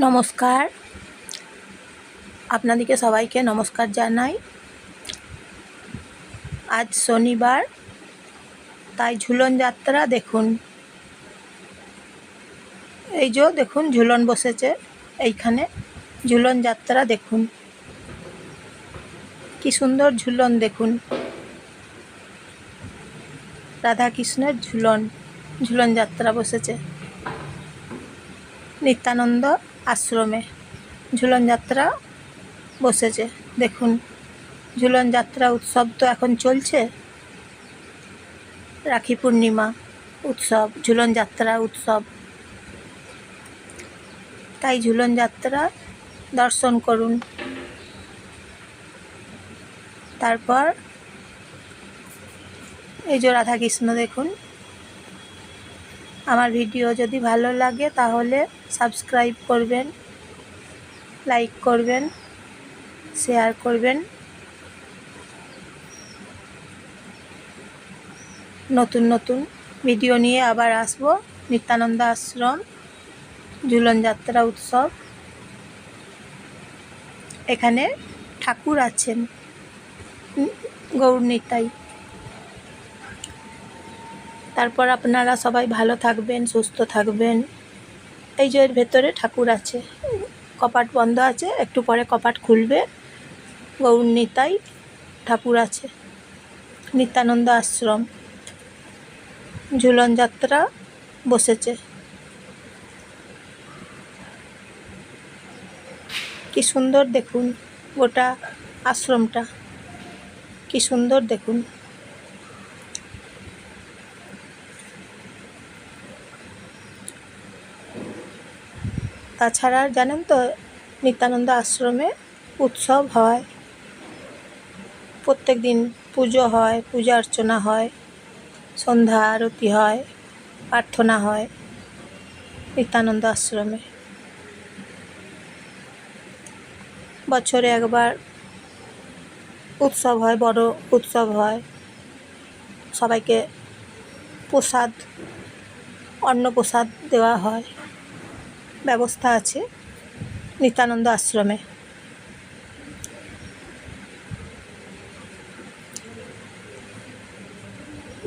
নমস্কার। আপনাদেরকে সবাইকে নমস্কার জানাই। আজ শনিবার, তাই ঝুলন যাত্রা দেখুন। এই যে দেখুন, ঝুলন বসেছে। এইখানে ঝুলন যাত্রা দেখুন। কি সুন্দর ঝুলন দেখুন। রাধা কৃষ্ণের ঝুলন ঝুলন যাত্রা বসেছে। নিত্যানন্দ আশ্রমে। ঝুলন যাত্রা বসেছে। দেখুন, ঝুলন যাত্রা উৎসব তো এখন চলছে। রাখি পূর্ণিমা উৎসব, ঝুলন যাত্রা উৎসব। তাই ঝুলন যাত্রা দর্শন করুন। তারপর এই যে রাধাকৃষ্ণ দেখুন আমার ভিডিও যদি ভালো লাগে তাহলে সাবস্ক্রাইব করবেন, লাইক করবেন, শেয়ার করবেন। নতুন নতুন ভিডিও নিয়ে আবার আসব। নিত্যানন্দ আশ্রম, ঝুলন যাত্রা উৎসব। এখানে ঠাকুর আছেন গৌর নিতাই। তারপর আপনারা সবাই ভালো থাকবেন, সুস্থ থাকবেন। এই যে এর ভেতরে ঠাকুর আছে। কপাট বন্ধ আছে, একটু পরে কপাট খুলবে। গৌর নিতাই ঠাকুর আছে। নিত্যানন্দ আশ্রম। ঝুলন যাত্রা বসেছে। কি সুন্দর দেখুন গোটা আশ্রমটা। কি সুন্দর দেখুন। তাছাড়া জানেন তো, নিত্যানন্দ আশ্রমে উৎসব হয়। প্রত্যেক দিন পুজো হয়, পূজা অর্চনা হয়, সন্ধ্যা আরতি হয়, প্রার্থনা হয় নিত্যানন্দ আশ্রমে। বছরে একবার উৎসব হয়, বড় উৎসব হয়। সবাইকে প্রসাদ অন্ন প্রসাদ দেওয়া হয়। ব্যবস্থা আছে নিত্যানন্দ আশ্রমে।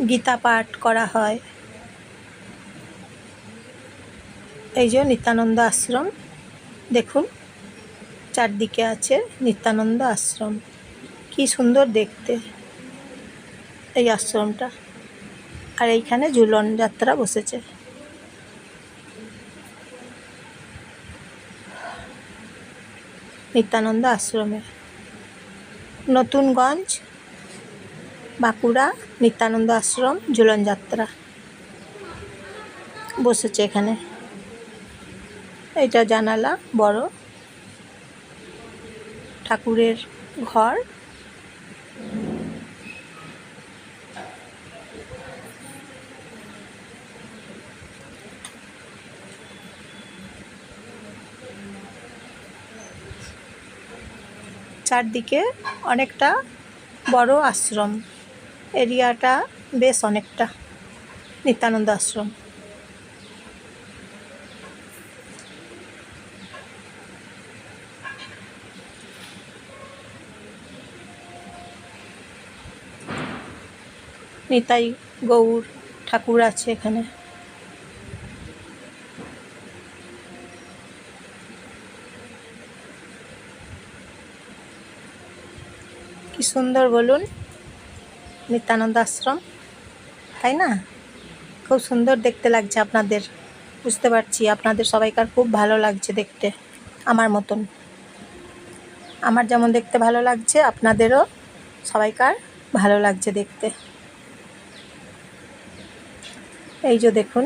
গীতা পাঠ করা হয়। এই যে নিত্যানন্দ আশ্রম, দেখুন, চারদিকে আছে নিত্যানন্দ আশ্রম। কি সুন্দর দেখতে এই আশ্রমটা। আর এইখানে ঝুলন যাত্রা বসেছে। নিত্যানন্দ আশ্রমে। নতুনগঞ্জ বাঁকুড়া নিত্যানন্দ আশ্রম ঝুলনযাত্রা বসেছে এখানে। এটা জানালা বড়। ঠাকুরের ঘর। চারদিকে অনেকটা বড় আশ্রম। এরিয়াটা বেশ অনেকটা নিত্যানন্দ আশ্রম। নিতাই গৌর ঠাকুর আছে এখানে। কি সুন্দর বলুন। নিত্যানন্দ আশ্রম, তাই না? খুব সুন্দর দেখতে লাগছে আপনাদের। বুঝতে পারছি, আপনাদের সবাইকার খুব ভালো লাগছে দেখতে, আমার মতন। আমার যেমন দেখতে ভালো লাগছে, আপনাদেরও সবাইকার ভালো লাগছে দেখতে। এই যে দেখুন,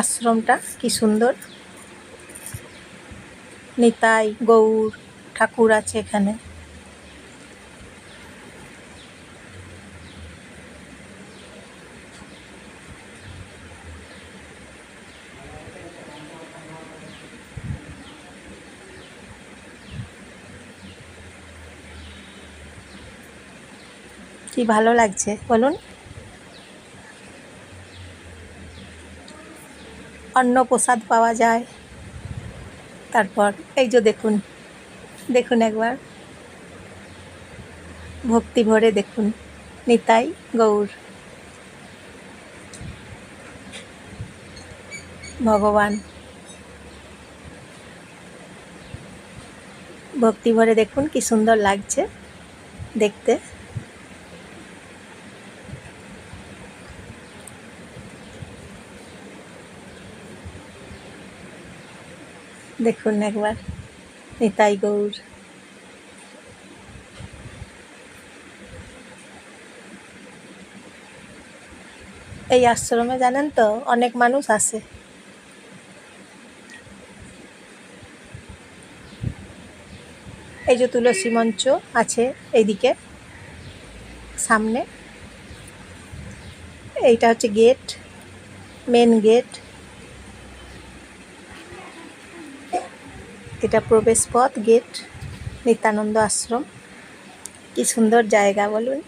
আশ্রমটা কি সুন্দর। নিতাই, গৌর, ঠাকুর আছে এখানে। কি ভালো লাগছে? বলুন। অন্ন প্রসাদ পাওয়া যায়। তারপর এই যে দেখুন দেখুন একবার। ভক্তি ভরে দেখুন, নিতাই গৌর। ভগবান। ভক্তি ভরে দেখুন, কি সুন্দর লাগছে দেখতে। দেখুন একবার, নিতাই গৌর। এই আশ্রমে জানেন তো, অনেক মানুষ আসে এই যে তুলসী মঞ্চ আছে এইদিকে, সামনে। এইটা হচ্ছে গেট মেন গেট এটা প্রবেশ পথ গেট নিত্যানন্দ আশ্রম। কি সুন্দর জায়গা বলুন।